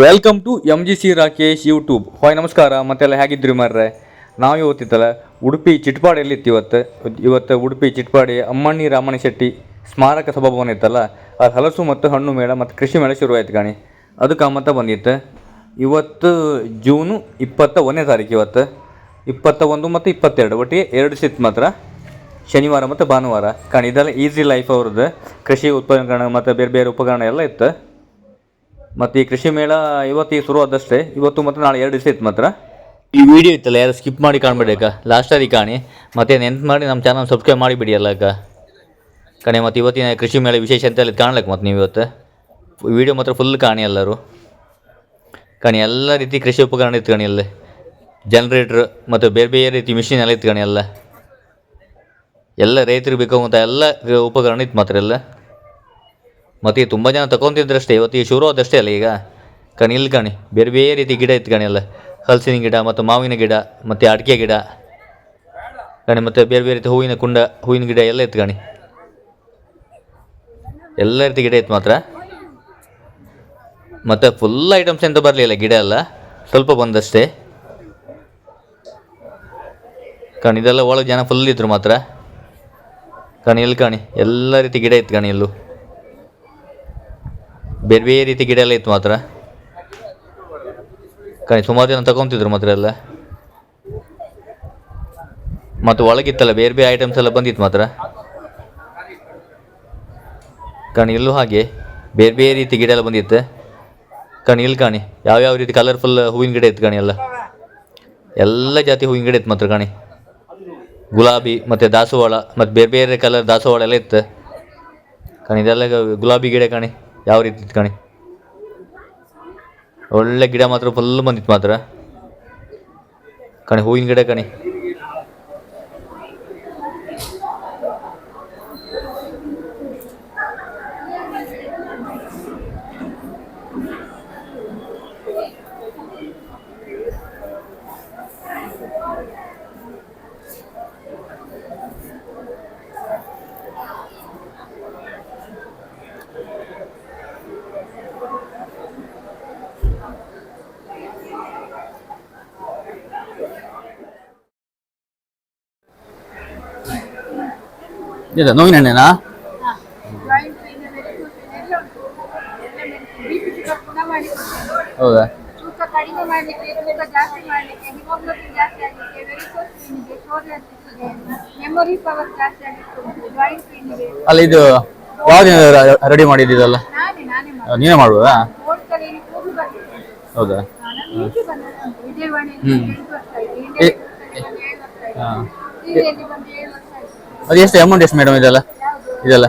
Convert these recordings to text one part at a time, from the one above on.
Welcome to M G C Rakesh YouTube hi, ನಮಸ್ಕಾರ. ಮತ್ತೆಲ್ಲ ಹೇಗಿದ್ರಿ ಮಾರ್ರೆ? ನಾವು ಇವತ್ತಿತ್ತಲ್ಲ ಉಡುಪಿ ಚಿಟ್ಪಾಡಿಯಲ್ಲಿ ಇತ್ತು ಇವತ್ತು. ಇವತ್ತು ಉಡುಪಿ ಚಿಟ್ಪಾಡಿ ಅಮ್ಮಣ್ಣಿ ರಾಮಣ್ಣ ಶೆಟ್ಟಿ ಸ್ಮಾರಕ ಸಭಾಭವನ ಇತ್ತಲ್ಲ? ಅದು ಹಲಸು ಮತ್ತು ಹಣ್ಣು ಮೇಳ ಮತ್ತು ಕೃಷಿ ಮೇಳ ಶುರುವಾಯ್ತು ಕಾಣಿ. ಅದಕ್ಕೆ ಮತ್ತ ಬಂದಿತ್ತು. ಇವತ್ತು ಜೂನು ಇಪ್ಪತ್ತ ಒಂದನೇ ತಾರೀಕು ಇವತ್ತು. ಇಪ್ಪತ್ತ ಒಂದು ಮತ್ತು ಇಪ್ಪತ್ತೆರಡು. ಒಟ್ಟಿಗೆ ಎರಡು ಸಿತ್ ಮಾತ್ರ. ಶನಿವಾರ ಮತ್ತು ಭಾನುವಾರ. ಕಾಣಿ, ಇದೆಲ್ಲ ಈಸಿ ಲೈಫ್ ಅವ್ರದ್ದು. ಕೃಷಿ ಉತ್ಪನ್ನಗಳು ಮತ್ತು ಬೇರೆ ಬೇರೆ ಉಪಕರಣ ಎಲ್ಲ ಇತ್ತು. ಮತ್ತು ಈ ಕೃಷಿ ಮೇಳ ಇವತ್ತಿಗೆ ಶುರು ಆದಷ್ಟೇ ಇವತ್ತು ಮತ್ತು ನಾಳೆ ಎರಡು ದಿವಸ ಇತ್ತು ಮಾತ್ರ. ಈ ವಿಡಿಯೋ ಇತ್ತಲ್ಲ, ಯಾರು ಸ್ಕಿಪ್ ಮಾಡಿ ಕಾಣ್ಬೇಡಕ್ಕ ಲಾಸ್ಟಲ್ಲಿ ಕಾಣಿ. ಮತ್ತೆ ನೆನ್ಪು ಮಾಡಿ ನಮ್ಮ ಚಾನಲ್ ಸಬ್ಸ್ಕ್ರೈಬ್ ಮಾಡಿಬಿಡಿ ಅಲ್ಲ ಅಕ್ಕ. ಕಣೆ, ಮತ್ತು ಇವತ್ತಿನ ಕೃಷಿ ಮೇಳ ವಿಶೇಷ ಅಂತ ಅಲ್ಲಿ ಕಾಣ್ಲಕ್ಕೆ ಮತ್ತು ನೀವು ಇವತ್ತು? ವಿಡಿಯೋ ಮಾತ್ರ ಫುಲ್ ಕಾಣಿ ಎಲ್ಲರೂ. ಕಣಿ, ಎಲ್ಲ ರೀತಿ ಕೃಷಿ ಉಪಕರಣ ಇತ್ತು ಕಣಿ ಅಲ್ಲಿ ಜನ್ರೇಟ್ರ್ ಮತ್ತು ಬೇರೆ ಬೇರೆ ರೀತಿ ಮಿಷಿನ್ ಎಲ್ಲ ಇತ್ತು ಕಣಿ ಎಲ್ಲ. ಎಲ್ಲ ರೈತರಿಗೆ ಬೇಕಾಗುವಂಥ ಎಲ್ಲ ಉಪಕರಣ ಇತ್ತು ಮಾತ್ರ ಎಲ್ಲ. ಮತ್ತು ತುಂಬ ಜನ ತಗೊಂತಿದ್ರಷ್ಟೇ ಇವತ್ತು ಈ ಶುರು ಆದಷ್ಟೇ ಅಲ್ಲ ಈಗ. ಕಣಿ, ಇಲ್ಲಿ ಕಣಿ, ಬೇರೆ ಬೇರೆ ರೀತಿ ಗಿಡ ಇತ್ತು ಕಣಿ ಎಲ್ಲ. ಹಲಸಿನ ಗಿಡ ಮತ್ತು ಮಾವಿನ ಗಿಡ ಮತ್ತು ಅಡಿಕೆ ಗಿಡ. ಕಣಿ, ಮತ್ತು ಬೇರೆ ಬೇರೆ ರೀತಿ ಹೂವಿನ ಕುಂಡ, ಹೂವಿನ ಗಿಡ ಎಲ್ಲ ಇತ್ತು ಕಣಿ. ಎಲ್ಲ ರೀತಿ ಗಿಡ ಇತ್ತು ಮಾತ್ರ. ಮತ್ತು ಫುಲ್ ಐಟಮ್ಸ್ ಎಂತ ಬರಲಿಲ್ಲ, ಗಿಡ ಎಲ್ಲ. ಸ್ವಲ್ಪ ಬಂದಷ್ಟೇ. ಕಣಿ, ಇದೆಲ್ಲ ಒಳಗೆ ಜನ ಫುಲ್ ಇದ್ರು ಮಾತ್ರ. ಕಣಿ, ಇಲ್ಲಿ ಕಣಿ, ಎಲ್ಲ ರೀತಿ ಗಿಡ ಇತ್ತು ಕಣಿ ಎಲ್ಲೂ ಬೇರೆ ಬೇರೆ ರೀತಿ ಗಿಡ ಎಲ್ಲ ಇತ್ತು ಮಾತ್ರ. ಕಣಿ, ಸುಮಾರು ಜನ ತಗೊಂತಿದ್ರು ಮಾತ್ರ ಎಲ್ಲ. ಮತ್ತು ಒಳಗಿತ್ತಲ್ಲ, ಬೇರೆ ಬೇರೆ ಐಟಮ್ಸ್ ಎಲ್ಲ ಬಂದಿತ್ತು ಮಾತ್ರ. ಕಣಿ, ಇಲ್ಲೂ ಹಾಗೆ. ಬೇರೆ ಬೇರೆ ರೀತಿ ಗಿಡ ಎಲ್ಲ ಬಂದಿತ್ತು. ಕಣಿ, ಇಲ್ಲಿ ಕಾಣಿ ಯಾವ್ಯಾವ ರೀತಿ ಕಲರ್ಫುಲ್ ಹೂವಿನ ಗಿಡ ಇತ್ತು ಕಣಿ ಎಲ್ಲ. ಎಲ್ಲ ಜಾತಿ ಹೂವಿನ ಗಿಡ ಇತ್ತು ಮಾತ್ರ ಕಣಿ. ಗುಲಾಬಿ ಮತ್ತು ದಾಸವಾಳ, ಮತ್ತು ಬೇರೆ ಬೇರೆ ಕಲರ್ ದಾಸವಾಳ ಎಲ್ಲ ಇತ್ತು. ಕಣಿ, ಇದೆಲ್ಲ ಗುಲಾಬಿ ಗಿಡ ಕಣಿ. ಯಾವ ರೀತಿ ಇತ್ತು ಕಣಿ ಒಳ್ಳೆ ಗಿಡ ಮಾತ್ರ ಫುಲ್ ಬಂದಿತ್ತು ಮಾತ್ರ. ಕಣಿ ಹೂವಿನ ಗಿಡ ಕಣಿ ಇದು ನೋವಿನ ಹಣ್ಣೇನಾ ಜಾಯಿಂಟ್ ಪೇನ್ ಎಲ್ಲ ಉಂಟು ಎಲ್ಲ ಮೆಡಿಸಿನ್ ಬಿ ಪಿ ಶುಗರ್ ಗುಣ ಮಾಡಿಕೊಡ್ತೇನೆ ಹೌದಾ ತೂಕ ಕಡಿಮೆ ಮಾಡಲಿಕ್ಕೆ ತೂಕ ಜಾಸ್ತಿ ಮಾಡಲಿಕ್ಕೆ ಹಿಮೋಗ್ಲೋಬಿನ್ ಜಾಸ್ತಿ ಆಗಲಿಕ್ಕೆ ವೆರಿಕೋಸ್ ಪೇನಿಗೆ ಸೋರಿಯಾಸಿಸ್ಗೆ ಮೆಮೊರಿ ಪವರ್ ಜಾಸ್ತಿ ಆಗಲಿಕ್ಕೆ ನೋವಿನ ಎಣ್ಣೆನಾ? ಹೌದಾ? ಅಲ್ಲ ಇದು ಯಾವ್ದಿನ ರೆಡಿ ಮಾಡಿದ್ದೀರಲ್ಲ? ನೀನೇ ನಾನೇ ಮಾಡಿ ನೀವೇ ಮಾಡ್ಬೋದಾ? ಓಲ್ಡ್ ಕಲೆಯಲ್ಲಿ ಕೂದಲು ಬರ್ತದೆ ಹೌದಾ ನಾನು ಅದು ಎಷ್ಟು ಅಮೌಂಟ್ ಎಷ್ಟು ಮೇಡಮ್ ಇದೆಲ್ಲ? ಇದೆಲ್ಲ?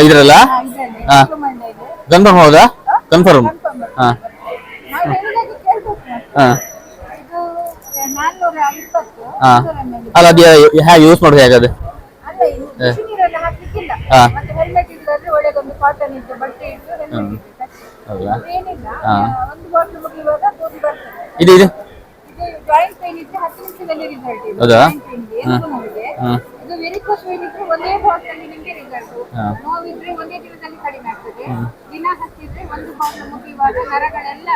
ಇದ್ರಲ್ಲ? ಕನ್ಫರ್ಮ್ ಹೌದಾ? ಕನ್ಫರ್ಮ್ ಹಾಂ. ಹಾ. ಅಲ್ಲ, ಅದು ಹೇಗೆ ಯೂಸ್ ಮಾಡೋದು ಹೇಗೆ ಅದು? ಅಲ್ಲ ಇದು ಬಿಸಿ ನೀರೆಲ್ಲ ಹಾಕ್ಲಿಕ್ಕಿಲ್ಲ ಹಾ. ಹಾ. ಇದು ಇದು. ಜಾಯಿಂಟ್ ಪೇನ್ ಇದ್ರೆ ಹತ್ತು ನಿಮಿಷದಲ್ಲಿ ರಿಸಲ್ಟ್ ಇದೆ ಹೌದಾ? ಎಲ್ಬೋ ನೋವಿಗೆ ಹಾ. ಇದು ವೆರಿಕೋಸ್ ಇದ್ರೆ ಒಂದೇ ಬಾಟ್ಲಲ್ಲಿ ನಿಮಗೆ ರಿಸಲ್ಟ್ ಹಾ. ನೋವಿದ್ರೆ ಒಂದೇ ದಿನದಲ್ಲಿ ಕಡಿಮೆ ಆಗ್ತದೆ. ದಿನ ಹತ್ತಿದ್ರೆ ಒಂದು ಬಾಟ್ಲು ಮುಗಿಯುವಾಗ ನರಗಳೆಲ್ಲ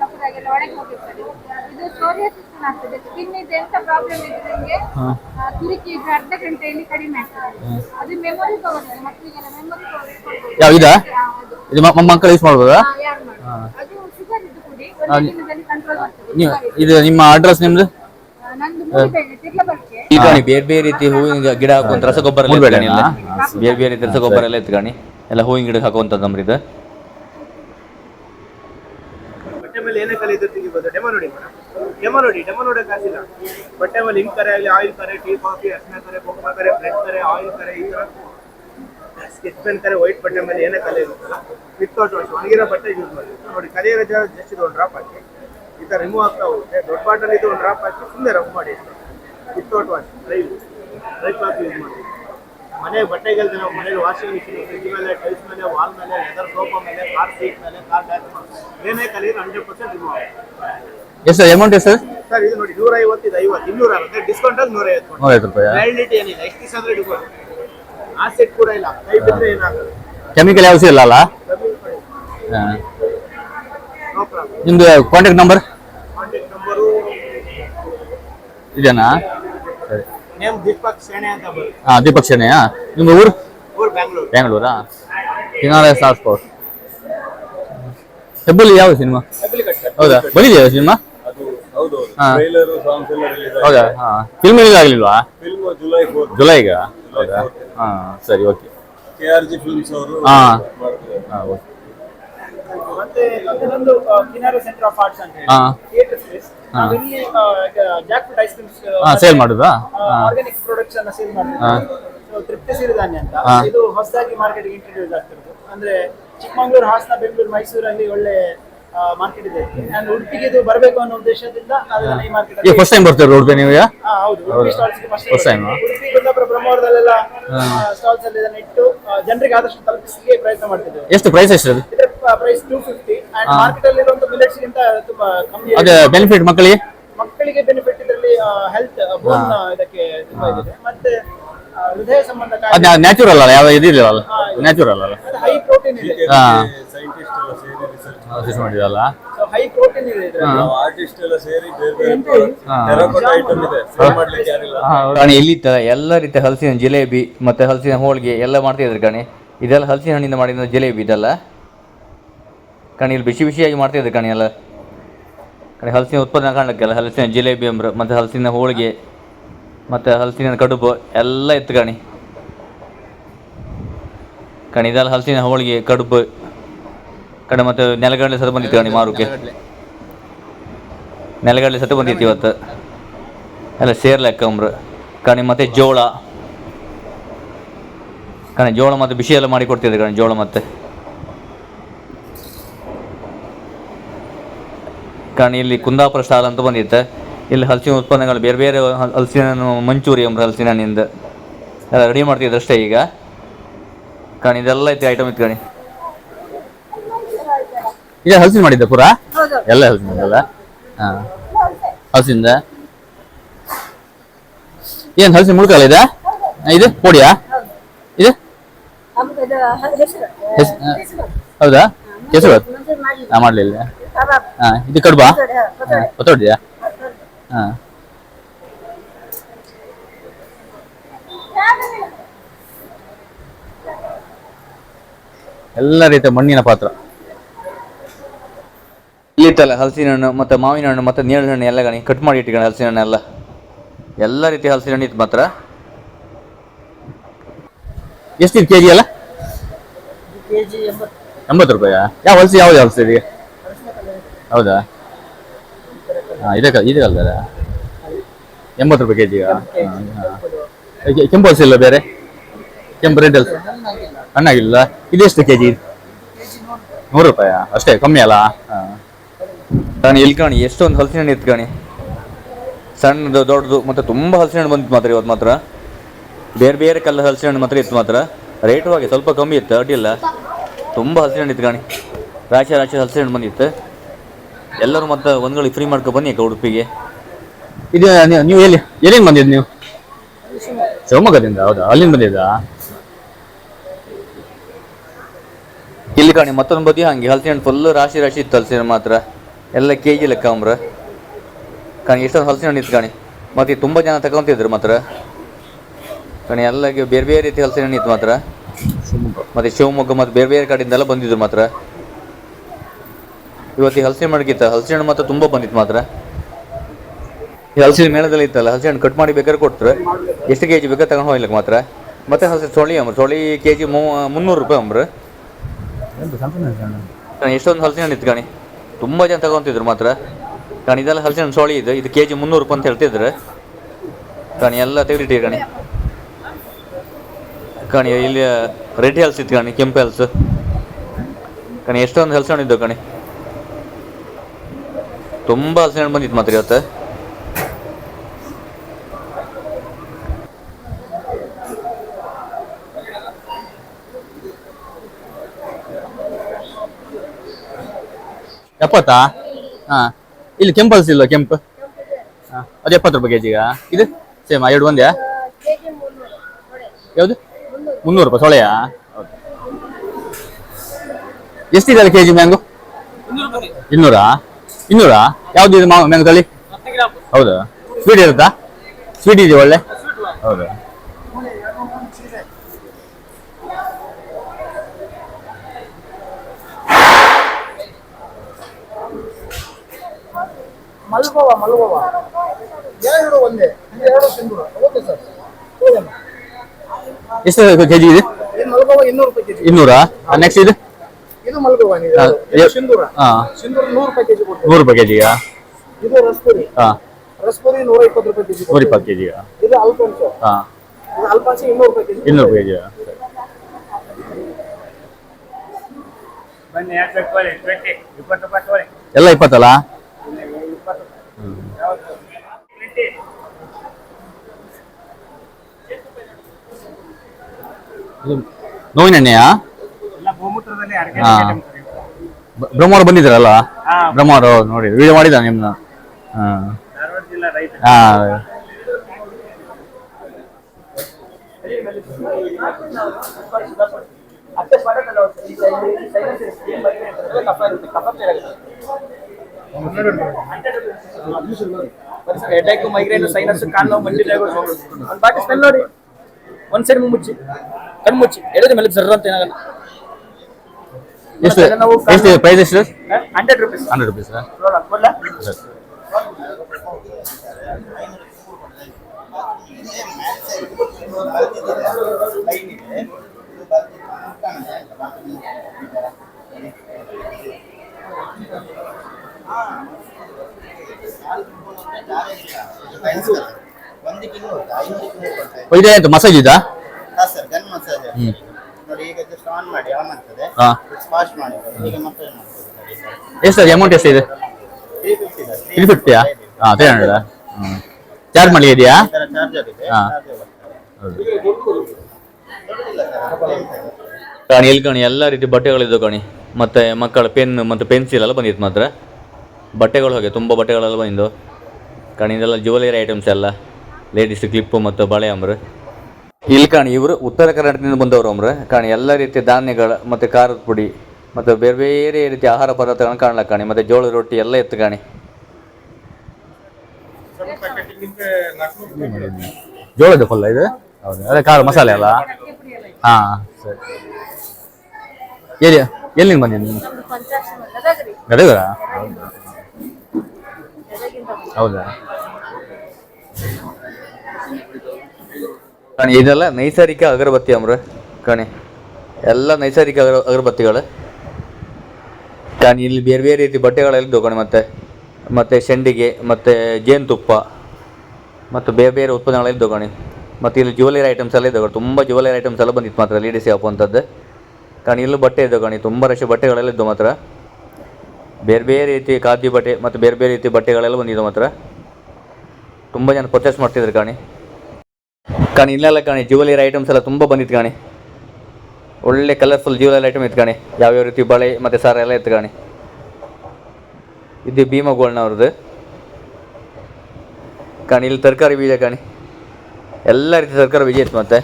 ಸಪುರಾಗೆಲ್ಲ ಒಳಗೆ ಹೋಗಿರ್ತದೆ. ಇದು ಸೋರಿಯಾಸಿಸ್ ಆಗ್ತದೆ. ಸ್ಕಿನ್ ಇದೆ ಎಂತ ಪ್ರಾಬ್ಲಮ್ ಇದ್ರೆ ನಿಮಗೆ. ತುರುಕಿ ಇದ್ರೆ ಅರ್ಧ ಗಂಟೆಯಲ್ಲಿ ಕಡಿಮೆ ಆಗ್ತದೆ. ಅದು ಮೆಮೊರಿ ಪವರ್ ಮಕ್ಕಳಿಗೆಲ್ಲ ಮೆಮೊರಿ ಪವರ್ ಯಾವ ಇದಾ? ಇದು ಮಕ್ಕಳು ಯೂಸ್ ಮಾಡ್ಬೋದಾ? ಯಾರು ಅದು ಶುಗರ್ ಇದ್ದು ಕುಡಿ ಒಂದೇ ದಿನದಲ್ಲಿ ನೀವು ಇದು ನಿಮ್ಮ ಅಡ್ರೆಸ್ ನಿಮ್ದು? ಇಟ್ಕೊಳ್ಳಿ ಬೇರೆ ಬೇರೆ ರೀತಿ ಹೂವಿನ ಗಿಡ ಹಾಕುವಂತ ರಸಗೊಬ್ಬರ ಎಲ್ಲ ಎಲ್ಲ. ಬೇರೆ ಬೇರೆ ರೀತಿ ರಸಗೊಬ್ಬರ ಎಲ್ಲ ಇತ್ತು ಕಣಿ ಎಲ್ಲ ಹೂವಿನ ಗಿಡ ಹಾಕುವಂಥದ್ದು ನಮ್ರಿದು ಬಟ್ಟೆ ಮೇಲೆ ಏನೇ ಕಲೆ ಇದ್ರೂ ತೆಗಿಬೋದು. ಡೆಮೋ ನೋಡಿ ಮೇಡಮ್. ಡೆಮೋ ನೋಡಿ ಡೆಮೋ ನೋಡಕ್ ಆಗಿಲ್ಲ ಬಟ್ಟೆ ಮೇಲೆ ಹಿಂಗ್ ಕರೆ ಆಗಲಿ ಆಯಿಲ್ ಕರೆ ಟೀ ಕಾಫಿ ಅರ್ಶಿನ ಕರೆ ಕುಂಕುಮ ಕರೆ ಬ್ರೆಡ್ ಕರೆ ಆಯಿಲ್ ಕರೆ ಈ ತರ. ಸ್ಕೆಚ್ ಪೆನ್ ಕರೆ ವೈಟ್ ಬಟ್ಟೆ ಮೇಲೆ ಏನೇ ಕಲೆ ಇರುತ್ತಲ್ಲ ವಿತೌಟ್ ವಾಶ್ ಒಣಗಿರೋ ಬಟ್ಟೆ ಯೂಸ್ ಮಾಡಿ. ನೋಡಿ ಕಲೆ ಇರೋ ಜಾಗ ಜಸ್ಟ್ ಇದು ಡ್ರಾಪ್ ಹಾಕಿ. ಈ ತರ ರಿಮೂವ್ ಆಗ್ತಾ ಹೋಗುತ್ತೆ. ದೊಡ್ಡ ಬಾಟಲ್ ಇದು ಒಂದು ಡ್ರಾಪ್ ಹಾಕಿ ಸುಮ್ಮನೆ ರಫ್ ಮಾಡಿ without wash dry dry cloth use ಮಾಡಿ. ಮನೆ ಬಟ್ಟೆಗೆಲ್ದು ನಾವು ಮನೇಲಿ ವಾಷಿಂಗ್ ಮಿಷಿನ್ ಫ್ರಿಜ್ ಮೇಲೆ ಟೈಲ್ಸ್ ಮೇಲೆ ವಾಲ್ ಮೇಲೆ ಲೆದರ್ ಸೋಫಾ ಮೇಲೆ ಕಾರ್ ಸೀಟ್ ಮೇಲೆ ಕಾರ್ ಡ್ಯಾಕ್ ಏನೇ ಕಲಿ ಹಂಡ್ರೆಡ್ ಪರ್ಸೆಂಟ್ ರಿಮೂವ್ ಆಗುತ್ತೆ. ಎಷ್ಟು ಅಮೌಂಟ್ ಎಷ್ಟು ಸರ್ ಸರ್ ಇದು ನೋಡಿ ನೂರ ಐವತ್ತು ಇದು ಐವತ್ತು ಇನ್ನೂರ ಆಗುತ್ತೆ ಡಿಸ್ಕೌಂಟ್ ಅಲ್ಲಿ ನೂರ ಐವತ್ತು ನೂರೈವತ್ತು ರೂಪಾಯಿ ವ್ಯಾಲಿಡಿಟಿ ಏನಿಲ್ಲ. ಎಷ್ಟು ದಿವಸ ಅಂದ್ರೆ ಇಡ್ಬೋದು ಆ ಸೆಟ್ ಕೂಡ ಇಲ್ಲ. ಕೈ ಬಿಟ್ಟರೆ ಏನಾಗುತ್ತೆ? ಕೆಮಿಕಲ್ ಯಾವ ಇಲ್ಲ ಅಲ್ಲ? ನಿಮ್ದು ಕಾಂಟ್ಯಾಕ್ಟ್ ನಂಬರು ಇದೇನಾ? ಸರಿ. ನೇಮ್ ದೀಪಕ್ ಸೇಣೆ ಅಂತ ಬರುತ್ತೆ. ಹಾಂ ದೀಪಕ್ ಸೇಣೆಯಾ ನಿಮ್ಮ ಊರು? ಊರು ಬ್ಯಾಂಗ್ಳೂರು. ಬೆಂಗಳೂರಾ ಹಿಮಾಲಯ ಸ್ಟಾರ್ ಸ್ಪೋರ್ಟ್ಸ್ ಹೆಬ್ಬಳ್ಳಿ ಯಾವ ಸಿನಿಮಾ? ಹೌದಾ? ಬಂದಿದೆಯಾ ಸಿನಿಮಾ? ಅದು ಹೌದು ಹೌದಾ. ಹಾಂ. ಫಿಲ್ಮ್ ರಿಲೀಸ್ ಆಗಲಿಲ್ವಾ? ಫಿಲ್ಮ್ ಜುಲೈ ಜುಲೈಗ ಹೌದಾ? ಹಾಂ ಸರಿ okay. K R G films ಅವರು ಹಾಂ. ಹಾಂ ಓಕೆ. ಮತ್ತೆ ಇನ್ನೊಂದು ಕಿನಾರೆ ಸೆಂಟರ್ ಆಫ್ ಆರ್ಟ್ಸ್ ಅಂತ ಹೇಳಿ. ಜಾಕ್ ಫ್ರೂಟ್ ಐಸ್ ಕ್ರೀಮ್ಸ್ ಹಾಂ ಸೇಲ್ ಮಾಡೋದಾ? ಪ್ರಾಡಕ್ಟ್ಸ್ ಅನ್ನ ಸೇಲ್. ಮಾಡ್ತಾರೆ ತೃಪ್ತಿ ಸಿರಿಧಾನ್ಯ ಅಂತ. ಇದು ಹೊಸದಾಗಿ ಮಾರ್ಕೆಟ್ ಇಂಟ್ರೊಡ್ಯೂಸ್ ಆಗ್ತಿರೋದು. ಅಂದ್ರೆ ಚಿಕ್ಕಮಂಗ್ಳೂರು ಹಾಸನ ಬೆಂಗಳೂರು ಮೈಸೂರಲ್ಲಿ ಒಳ್ಳೆ ಮಾರ್ಕೆಟ್ ಇದೆ. ಅಂಡ್ ಉಡುಪಿಗೆ ಇದು ಬರಬೇಕು ಅನ್ನೋ ಉದ್ದೇಶದಿಂದ ಅದನ್ನ ಈ ಮಾರ್ಕೆಟ್ ಈಗ ಫಸ್ಟ್ ಟೈಮ್ ಬರ್ತೀರಾ ರೋಡ್ ನೀವು ಹೌದು. Udupi stalls first First time. Udupi Kundapura ಬ್ರಹ್ಮವರದಲ್ಲೆಲ್ಲ stalls ಅಲ್ಲಿ ಇದನ್ನ ಇಟ್ಟು ಜನರಿಗೆ ಆದಷ್ಟು ತಲುಪಿಸಲಿಕ್ಕೆ ಪ್ರಯತ್ನ ಮಾಡ್ತಿದ್ದೇವೆ. ಎಷ್ಟು ಪ್ರೈಸ್ ಎಷ್ಟು price two fifty and market ಅಲ್ಲಿ ಇರುವಂತ ತುಂಬಾ ಕಮ್ಮಿ ಅದು ಬೆನಿಫಿಟ್ ಮಕ್ಕಳಿಗೆ? ಮಕ್ಕಳಿಗೆ ಬೆನಿಫಿಟ್ ಇದರಲ್ಲಿ ಹೆಲ್ತ್ ಬೋನ್ ಇದಕ್ಕೆ ತುಂಬಾ ಇದೆ. ಮತ್ತೆ ಹೃದಯ ಸಂಬಂಧ ಅದು ನ್ಯಾಚುರಲ್ ಅಲ್ಲ ಯಾವ ಇದಿಲ್ಲ ನ್ಯಾಚುರಲ್ ಅಲ್ಲ. ಹೈ ಪ್ರೋಟೀನ್ ಇದೆ. ಹಾ. ಸೈಂಟಿಸ್ಟ್ ಎಲ್ಲ ಸೇರಿ ರಿಸರ್ಚ್ ಮಾಡಿದಲ್ಲ ಸೊ ಹೈ ಪ್ರೋಟೀನ್ ಇದೆ ಇದರಲ್ಲಿ. ಆರ್ಟಿಸ್ಟ್ ಎಲ್ಲ ಸೇರಿ ಬೇರೆ ಬೇರೆ ಟೆರಕೋಟ ಐಟಂ ಇದೆ. ಸೇಲ್ ಮಾಡ್ಲಿಕ್ಕೆ ಯಾರಿಲ್ಲ. ಇಲ್ಲಿ ಎಲ್ಲಿತ್ತ ಎಲ್ಲ ರೀತಿಯ ಹಲಸಿನ ಜಿಲೇಬಿ ಮತ್ತೆ ಹಲಸಿನ ಹೋಳಿಗೆ ಎಲ್ಲ ಮಾಡ್ತಿದ್ರು ಕಣಿ ಇದೆಲ್ಲ ಹಲಸಿನ ಹಣ್ಣಿಂದ ಮಾಡಿದ ಜಿಲೇಬಿ ಇದೆಲ್ಲ. ಕಣಿ ಇಲ್ಲಿ ಬಿಸಿ ಬಿಸಿಯಾಗಿ ಮಾಡ್ತಿದ್ರು ಕಣಿ ಎಲ್ಲ. ಕಣಿ ಹಲಸಿನ ಉತ್ಪನ್ನ ಕಾಣಲಿಕ್ಕೆಲ್ಲ. ಹಲಸಿನ ಜಿಲೇಬಿ ಅಂಬ್ರು, ಮತ್ತು ಹಲಸಿನ ಹೋಳಿಗೆ, ಮತ್ತು ಹಲಸಿನ ಕಡುಬು ಎಲ್ಲ ಇತ್ತು ಕಣಿ. ಕಣಿ, ಇದೆಲ್ಲ ಹಲಸಿನ ಹೋಳಿಗೆ, ಕಡುಬು, ಕಡೆ ಮತ್ತು ನೆಲಗಡಲೆ ಸತ್ತು ಬಂದಿತ್ತು ಕಣಿ ಮಾರುಕ್ಕೆ. ನೆಲಗಡಲೆ ಸತ ಬಂದಿತ್ತು ಇವತ್ತು. ಎಲ್ಲ ಸೇರ್ಲೆಕ್ಕ ಅಂಬ್ರು. ಕಣಿ ಮತ್ತೆ ಜೋಳ. ಕಣೆ ಜೋಳ ಮತ್ತು ಬಿಸಿ ಎಲ್ಲ ಮಾಡಿ ಕೊಡ್ತಿದ್ರು ಕಣೆ ಜೋಳ ಮತ್ತೆ. ಕಣಿ ಇಲ್ಲಿ ಕುಂದಾಪುರ ಸ್ಟಾಲ್ ಅಂತ ಬಂದಿತ್ತು. ಇಲ್ಲಿ ಹಲಸಿನ ಉತ್ಪನ್ನಗಳು ಬೇರೆ ಬೇರೆ ಹಲ್- ಹಲಸಿನ ಮಂಚೂರಿ ಎಂಬ ಹಲಸಿನ ಹಣ್ಣಿಂದ ಎಲ್ಲ ರೆಡಿ ಮಾಡ್ತಿದ್ರು ಅಷ್ಟೇ ಈಗ. ಕಣಿ ಇದೆಲ್ಲ ಐತಿ ಐಟಮ್ ಇತ್ತು ಕಣಿ. ಈಗ ಹಲಸಿನ ಮಾಡಿದ್ದೆ ಪೂರಾ? ಎಲ್ಲ ಹಲಸಿನ ಹಾ. ಹಲಸಿಂದ? ಏನ್ ಹಲಸಿನ ಮುಳ್ಕಲ್ಲ ಇದೆ ಇದು ಪೋಡಿಯಾ? ಇದು? ಹೌದಾ? ಕೆಸರು ಹಾ ಮಾಡ್ಲಿಲ್ಲ. ಹಾ ಇದು ಕಡುಬಾ? ಕೊತ್ತೋಡಿಯಾ ಹಾ ಎಲ್ಲ ರೀತಿಯ ಮಣ್ಣಿನ ಪಾತ್ರ. ಇಲ್ಲಿತ್ತಲ್ಲ ಹಲಸಿನ ಹಣ್ಣು ಮತ್ತೆ ಮಾವಿನ ಹಣ್ಣು ಮತ್ತು ನೇರಳೆ ಹಣ್ಣು ಎಲ್ಲ ಗಣಿ ಕಟ್ ಮಾಡಿ ಇಟ್ಕೊಂಡು ಹಲಸಿನ ಹಣ್ಣು ಎಲ್ಲ. ಎಲ್ಲ ರೀತಿಯ ಹಲಸಿನ ಹಣ್ಣು ಇತ್ತು ಮಾತ್ರ. ಎಷ್ಟಿದೆ ಕೆಜಿ ಅಲ್ಲ? ಎಂಬತ್ತು. ರೂಪಾಯಿ ಯಾವ ಹಲಸಿ ಯಾವ್ದು ಹಲಸಿ ಹೌದಾ? ಹಾ, ಇದೆ ಎಂಬತ್ತು ರೂಪಾಯಿ ಕೆಜಿಗ ಕೆಂಪು ಹಲಸಿ ಇಲ್ಲ ಬೇರೆ? ಕೆಂಪು ರೆಡ್ ಹಲಸಿ ಹಣ್ಣಾಗಿಲ್ಲ ಇದೆಷ್ಟು ಕೆಜಿ? ನೂರು ರೂಪಾಯಾ ಅಷ್ಟೇ, ಕಮ್ಮಿ ಅಲ್ಲ? ಹಾಂ. ನಾನು ಇಲ್ಲಿ ಕಾಣಿ, ಎಷ್ಟೊಂದು ಹಲಸಿನ ಹಣ್ಣು ಇತ್ತು ಕಾಣಿ. ಸಣ್ಣದು, ದೊಡ್ಡದು, ಮತ್ತು ತುಂಬ ಹಲಸಿನ ಹಣ್ಣು ಬಂದಿತ್ತು ಮಾತ್ರ ಇವತ್ತು ಮಾತ್ರ. ಬೇರೆ ಬೇರೆ ಕಲ್ಲ ಹಲಸಿನ ಹಣ್ಣು ಮಾತ್ರ ಇತ್ತು ಮಾತ್ರ. ರೇಟು ಹಾಗೆ ಸ್ವಲ್ಪ ಕಮ್ಮಿ ಇತ್ತು ಅಡ್ಡಿಲ್ಲ ತುಂಬ ಹಲಸಿನ ಹಣ್ಣು ಇತ್ತು ಕಾಣಿ. ರಾಶಿ ರಾಶಿ ಹಲಸಿನ ಹಣ್ಣು ಬಂದಿತ್ತು. ಎಲ್ಲರೂ ಮತ್ತೆ ಒಂದ್ಗಳಿಗೆ ಫ್ರೀ ಮಾಡ್ಕೊ ಬನ್ನಿ ಅಕ್ಕ ಉಡುಪಿಗೆ. ಇದು ನೀವು- ನೀವು ಎಲ್ಲಿ ಎಲ್ಲಿಂದ ಬಂದಿದ್ದು ನೀವು? ಶಿವಮೊಗ್ಗದಿಂದ ಹೌದಾ? ಅಲ್ಲಿಂದ ಬಂದಿದ್ದಾ? ಇಲ್ಲಿ ಕಾಣಿ ಮತ್ತೊಂದು ಬದಿ ಹಂಗೆ ಹಲಸಿನ ಹಣ್ಣು ಫುಲ್ ರಾಶಿ ರಾಶಿ ಇತ್ತು ಹಲಸಿನ ಹಣ್ಣು ಮಾತ್ರ ಎಲ್ಲ ಕೆ ಜಿ ಲೆಕ್ಕ ಅಂಬ್ರ. ಕಾಣಿ ಎಷ್ಟೊಂದು ಹಲಸಿನ ಹಣ್ಣು ಇತ್ತು ಕಾಣಿ. ಮತ್ತೆ ತುಂಬ ಜನ ತಗೊಂತಿದ್ರು ಮಾತ್ರ. ಕಾಣಿ ಎಲ್ಲ ಬೇರೆ ಬೇರೆ ರೀತಿ ಹಲಸಿನ ಹಣ್ಣು ಇತ್ತು ಮಾತ್ರ. ಮತ್ತೆ ಶಿವಮೊಗ್ಗ ಮತ್ತೆ ಬೇರೆ ಬೇರೆ ಕಡೆಯಿಂದೆಲ್ಲ ಬಂದಿದ್ರು ಮಾತ್ರ. ಇವತ್ತು ಹಲಸಿನ ಮಡಗಿತ್ತ ಹಲಸಿನ ಹಣ್ಣು ಮಾತ್ರ ತುಂಬ ಬಂದಿತ್ತು ಮಾತ್ರ. ಈ ಹಲಸಿನ ಮೇಳದಲ್ಲಿ ಇತ್ತಲ್ಲ ಹಲಸಿನ ಹಣ್ಣು ಕಟ್ ಮಾಡಿ ಬೇಕಾದ್ರೆ ಕೊಡ್ತಾರೆ ಎಷ್ಟು ಕೆ ಜಿ ಬೇಕಾದ್ರೆ ತಗೊಂಡು ಹೋಗ್ಲಿಕ್ಕೆ ಮಾತ್ರ. ಮತ್ತೆ ಹಲಸಿನ ಸೊಳಿ ಅಂಬ್ರ ಸೊಳಿ ಕೆ ಜಿ ಮೂ ಮುನ್ನೂರು ರೂಪಾಯಿ ಅಂಬ್ರ. ಎಷ್ಟೊಂದು ಹಲಸಿನ ಹಣ್ಣು ಇತ್ತು ಕಾಣಿ ತುಂಬ ಜನ ತಗೊಂತಿದ್ರು ಮಾತ್ರ. ಕಾಣಿ ಇದೆಲ್ಲ ಹಲಸಿನ ಹಣ್ಣು ಸೋಳಿ ಇದೆ. ಇದು ಕೆ ಜಿ ಮುನ್ನೂರು ರೂಪಾಯಿ ಅಂತ ಹೇಳ್ತಿದ್ರು. ಕಾಣಿ ಎಲ್ಲ ತೆಗ್ದಿಟ್ಟಿ ಕಾಣಿ ಕಾಣಿ ಇಲ್ಲಿ ರೆಡ್ ಹೆಲ್ಸ್ ಇತ್ತು ಕಾಣಿ ಕೆಂಪು ಹೆಲ್ಸ್. ಕಾಣಿ ಎಷ್ಟೊಂದು ಹಲಸಿನ ಹಣ್ಣು ಇದ್ದವು ಕಾಣಿ ತುಂಬ ಹಲಸಿನ ಹಣ್ಣು ಬಂದಿತ್ತು ಮಾತ್ರ ಇವತ್ತು. ಎಪ್ಪತ್ತಾ? ಹಾ. ಇಲ್ಲಿ ಕೆಂಪು ಇಲ್ಲ ಇಲ್ವಾ ಕೆಂಪು? ಹಾ ಅದು ಎಪ್ಪತ್ತು ರೂಪಾಯಿ ಕೆಜಿಗ ಇದು? ಸೇಮ್ ಎರಡು ಒಂದೇ ಯಾವುದು? ಮುನ್ನೂರು ರೂಪಾಯಿ ಸೊಳೆಯಾ ಎಷ್ಟಿದೆ ಕೆ ಜಿ ಮ್ಯಾಂಗು? ಇನ್ನೂರಾ? ಇನ್ನೂರಾ? ಯಾವ್ದು ಇದು ಮಾವು ಮ್ಯಾಂಗೋ ತಳಿ? ಹೌದಾ? ಸ್ವೀಟ್ ಇರುತ್ತಾ? ಸ್ವೀಟ್ ಇದೆ ಒಳ್ಳೆ? ಹೌದಾ? ಮಲ್ಗೋವ ಮಲ್ಗೋವ. ಎರಡು ಒಂದೇ. ಇದು ಎರಡು ಸಿಂಧೂರ ಓಕೆ ಸರ್. ಎಷ್ಟು ಕೆ ಜಿ ಇದೆ? ಇದು ಮಲ್ಗೋವ ಇನ್ನೂರು ರೂಪಾಯಿ ಇನ್ನೂರಾ? ನೆಕ್ಸ್ಟ್ ಇದು? ಇದು ಮಲ್ಗೋವ ನೀವು ಸಿಂಧೂರ. ಹಾ ಸಿಂಧೂರ ನೂರು ಪ್ಯಾಕೇಜ್ ಕೆಜಿ ನೂರು ರೂಪಾಯಿ ಇದು ರಸ್ಪುರಿ. ಹಾಂ ರಸ್ಪುರಿ ನೂರ ಇಪ್ಪತ್ತು ರೂಪಾಯಿ ಕೆಜಿ ನೂರ ಇಪ್ಪತ್ತು ಕೆ ಜಿಗಾ ಇದು ಅಲ್ಫೋನ್ಸೋ ಹಾಂ ಇದು ಅಲ್ಫಾನ್ಸೋ ಇನ್ನೂರು ರೂಪಾಯಿ ಕೆಜಿ ಇನ್ನೂರು ರೂಪಾಯಿ ಕೆ ಜಿಗಾ ಬನ್ನಿ ಯಾಕೆ ತಗೊಳ್ಳಿ ಟ್ವೆಂಟಿ ಇಪ್ಪತ್ತು ರೂಪಾಯಿ ಎಲ್ಲ ಇಪ್ಪತ್ತಲ್ಲ? ನೋವಿನ ಎಣ್ಣೆಯಾ? ಗೋಮೂತ್ರದಲ್ಲಿ ಅರ್ಗೆ ಹಾ. ಬ್ರಹ್ಮವರು ಬಂದಿದ್ರಲ್ಲ ಹಾ. ಬ್ರಹ್ಮವರು ನೋಡಿ ವಿಡಿಯೋ ಮಾಡಿದ ನಿಮ್ನ. ಹಾಂ. ಧಾರವಾಡ ಜಿಲ್ಲಾ ರೈತ. ಹಾಂ. ಮೈಗ್ರೇನ್ ಸೈನಸ್ ಕಾಲು ನೋವು ಮಂಡಿ ನೋವು. ಒಂದು ಬಾಟಿ ಸ್ಮೆಲ್ ನೋಡಿ. ಒಂದ್ ಸೈಡ್ ಮುಚ್ಚಿ ಕಣ್ಣು ಮುಚ್ಚಿ. ಹೇಳಿದ್ರೆ ಮೇಲೆ ಜರ್ರ ಅಂತ ಏನಾಗಲ್ಲ. ಎಷ್ಟು ಎಷ್ಟು ಪ್ರೈಸ್ ಎಷ್ಟು? ಹಂಡ್ರೆಡ್ ರುಪೀಸ್ ಹಂಡ್ರೆಡ್ ರುಪೀಸ್ ಕೊಡ್ಲಾ? ಒಂದಕ್ಕೆ ಇನ್ನೂರು ಐನೂರಕ್ಕೆ ನೂರು ಕೊಡ್ತೇವೆ ಇದೆ ಅಂತ ಮಸಾಜ್ ಇದಾ? ಹಾ ಸರ್. Gun massage. ಹ್ಮ್. ನೋಡಿ ಈಗ ಜಸ್ಟ್ ಆನ್ ಮಾಡಿ ಆನ್ ಆಗ್ತದೆ. ಹಾ. ಸ್ಪಾಶ್ ಮಾಡಿ. ಈಗ ಮಾಡ್ತದೆ ಎಷ್ಟು ಅಮೌಂಟ್ ಎಷ್ಟು ಇದೆ ತ್ರೀ ಫಿಫ್ಟಿ ತ್ರೀ ಫಿಫ್ಟಿಯಾ ಹಾ ತ್ರೀ ಹಂಡ್ರೆಡ್ ಹ್ಞೂ ಚಾರ್ಜ್ ಮಾಡಿ ಇದೆಯಾ? ಚಾರ್ಜರ್ ಇದೆ. ಹಾ. ಕಾಣಿ ಎಲ್ಲಿ ಕಾಣಿ ಎಲ್ಲ ರೀತಿ ಬಟ್ಟೆಗಳಿದ್ದು ಕಣಿ. ಮತ್ತೆ ಮಕ್ಕಳ ಪೆನ್ ಮತ್ತು ಪೆನ್ಸಿಲ್ ಎಲ್ಲ ಬಂದಿತ್ತು ಮಾತ್ರ. ಬಟ್ಟೆಗಳು ಹೋಗಿ ತುಂಬ ಬಟ್ಟೆಗಳೆಲ್ಲ ಬಂದಿದ್ದು. ಕಾಣಿ ಇದೆಲ್ಲ ಜ್ಯುವೆಲರಿ ಐಟಮ್ಸ್ ಎಲ್ಲ. ಲೇಡೀಸ್ ಕ್ಲಿಪ್ಪು ಮತ್ತು ಬಳೆ ಅಂಬ್ರು. ಇಲ್ಲಿ ಕಾಣಿ ಇವರು ಉತ್ತರ ಕರ್ನಾಟಕದಿಂದ ಬಂದವರು ಅಂದ್ರೆ ಕಾಣಿ ಎಲ್ಲ ರೀತಿಯ ಧಾನ್ಯಗಳು ಮತ್ತು ಖಾರದ ಪುಡಿ ಮತ್ತು ಬೇರೆ ಬೇರೆ ರೀತಿಯ ಆಹಾರ ಪದಾರ್ಥಗಳನ್ನು ಕಾಣ್ಲಕ್ಕ ಕಾಣಿ ಮತ್ತು ಜೋಳದ ರೊಟ್ಟಿ ಎಲ್ಲ ಎತ್ತು ಕಾಣಿ. ಜೋಳದ ಫುಲ್ಲ ಇದು? ಹೌದು, ಅದೇ ಖಾರ ಮಸಾಲೆ ಅಲ್ಲ? ಹಾಂ, ಸರಿ. ಎಲ್ಲಿ, ಎಲ್ಲಿಂದ ಬಂದಿದ್ದೀನಿ ಗದಗರ? ಗದಗ ಹೌದಾ? ಕಾಣಿ, ಇದೆಲ್ಲ ನೈಸರ್ಗಿಕ ಅಗರಬತ್ತಿ ಅಮ್ರ, ಕಣಿ. ಎಲ್ಲ ನೈಸರ್ಗಿಕ ಅಗರ, ಅಗರಬತ್ತಿಗಳು. ಕಣಿ, ಇಲ್ಲಿ ಬೇರೆ ಬೇರೆ ರೀತಿ ಬಟ್ಟೆಗಳೆಲ್ಲ ಇದ್ದವು ಮತ್ತೆ. ಮತ್ತೆ ಮತ್ತು ಮತ್ತೆ ಜೇನುತುಪ್ಪ, ಮತ್ತು ಬೇರೆ ಬೇರೆ ಉತ್ಪನ್ನಗಳೆಲ್ಲ ಇದ್ದವು ಮತ್ತೆ ಇಲ್ಲಿ ಜ್ಯುವೆಲರಿ ಐಟಮ್ಸ್ ಎಲ್ಲ ತಗೊಳ್ಳಿ ತುಂಬ ಜ್ಯುವೆಲರಿ ಐಟಮ್ಸ್ ಎಲ್ಲ ಬಂದಿತ್ತು ಮಾತ್ರ ಲೇಡೀಸ್ ಶಾಪ್ ಅಂತದ್ದು ಕಾಣಿ, ಇಲ್ಲೂ ಬಟ್ಟೆ ಕಣಿ. ತುಂಬ ರಶ್ ಬಟ್ಟೆಗಳೆಲ್ಲ ಇದ್ದವು ಮಾತ್ರ. ಬೇರೆ ಬೇರೆ ರೀತಿ ಖಾದಿ ಬಟ್ಟೆ, ಮತ್ತು ಬೇರೆ ಬೇರೆ ರೀತಿ ಬಟ್ಟೆಗಳೆಲ್ಲ ಬಂದಿದ್ದು ಮಾತ್ರ. ತುಂಬ ಜನ ಪರ್ಚೇಸ್ ಮಾಡ್ತಿದ್ರು ಕಾಣಿ. ಕಾಣಿ ಇಲ್ಲೆಲ್ಲ ಕಾಣಿ ಜ್ಯುವೆಲರಿ ಐಟಮ್ಸ್ ಎಲ್ಲ ತುಂಬ ಬಂದಿತ್ತು ಕಾಣಿ. ಒಳ್ಳೆ ಕಲರ್ಫುಲ್ ಜ್ಯುವೆಲರಿ ಐಟಮ್ ಇತ್ತು ಕಾಣಿ. ಯಾವ್ಯಾವ ರೀತಿ ಬಳೆ ಮತ್ತು ಸಾರ ಎಲ್ಲ ಇತ್ತು ಕಾಣಿ. ಇದು ಭೀಮಾ ಗೋಲ್ಡ್ನವ್ರದ್ದು ಕಾಣಿ, ಇಲ್ಲಿ ತರಕಾರಿ ಬೀಜ ಕಾಣಿ. ಎಲ್ಲ ರೀತಿ ತರಕಾರಿ ಬೀಜ ಇತ್ತು ಮತ್ತೆ.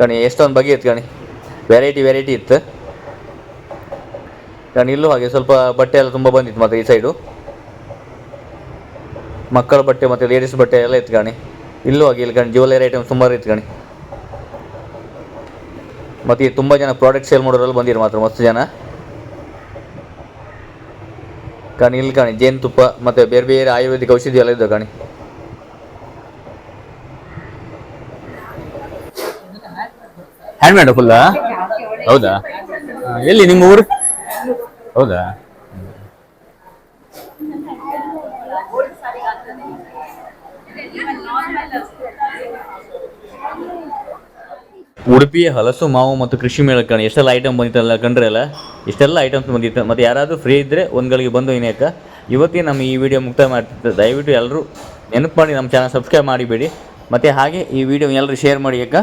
ಕಾಣಿ, ಎಷ್ಟೊಂದು ಬಗೆ ಇತ್ತು ಕಾಣಿ. ವೆರೈಟಿ ವೆರೈಟಿ ಇತ್ತು. ಕಾಣಿ, ಇಲ್ಲೂ ಹಾಗೆ ಸ್ವಲ್ಪ ಬಟ್ಟೆ ಎಲ್ಲ ತುಂಬ ಬಂದಿತ್ತು ಮತ್ತೆ ಈ ಸೈಡು ಮಕ್ಕಳ ಬಟ್ಟೆ ಮತ್ತು ಲೇಡೀಸ್ ಬಟ್ಟೆ ಎಲ್ಲ ಇತ್ತು ಕಾಣಿ ಇಲ್ಲೂ ಇಲ್ಲಿ ಕಾಣಿ ಜ್ಯುವೆಲರಿ ಐಟಮ್ ಸುಮಾರು ಇತ್ತು ಕಣಿ ಮತ್ತು ಈ ತುಂಬ ಜನ ಪ್ರಾಡಕ್ಟ್ ಸೇಲ್ ಮಾಡೋರಲ್ಲಿ ಬಂದಿರು ಮಾತ್ರ, ಮಸ್ತ್ ಜನ. ಕಾಣಿ ಇಲ್ಲಿ ಕಾಣಿ ಜೇನುತುಪ್ಪ ಮತ್ತು ಬೇರೆ ಬೇರೆ ಆಯುರ್ವೇದಿಕ ಔಷಧಿ ಎಲ್ಲ ಇದ್ದಾವೆ ಕಾಣಿ ಹ್ಯಾಂಡ್ ಮೇಡ್ ಫುಲ್ಲ ಹೌದಾ? ಎಲ್ಲಿ ನಿಮ್ಮ ಊರು? ಹೌದಾ? ಉಡುಪಿಯ ಹಲಸು, ಮಾವು ಮತ್ತು ಕೃಷಿ ಮೇಳ ಕಣ. ಎಷ್ಟೆಲ್ಲ ಐಟಮ್ ಬಂದಿತ್ತಲ್ಲ ಕಂಡ್ರಲ್ಲ ಇಷ್ಟೆಲ್ಲ ಐಟಮ್ಸ್ ಬಂದಿತ್ತು. ಮತ್ತು ಯಾರಾದರೂ ಫ್ರೀ ಇದ್ದರೆ ಒಂದು ಗಳಿಗೆ ಬಂದು ಇನ್ಯಾಕ ಇವತ್ತಿಗೆ ನಮ್ಮ ಈ ವಿಡಿಯೋ ಮುಕ್ತಾಯ ಮಾಡ್ತಿದ್ದೆ. ದಯವಿಟ್ಟು ಎಲ್ಲರೂ ನೆನಪು ಮಾಡಿ ನಮ್ಮ ಚಾನಲ್ ಸಬ್ಸ್ಕ್ರೈಬ್ ಮಾಡಿಬೇಡಿ. ಮತ್ತು ಹಾಗೆ ಈ ವಿಡಿಯೋ ಎಲ್ಲರೂ ಶೇರ್ ಮಾಡಿ ಯಾಕ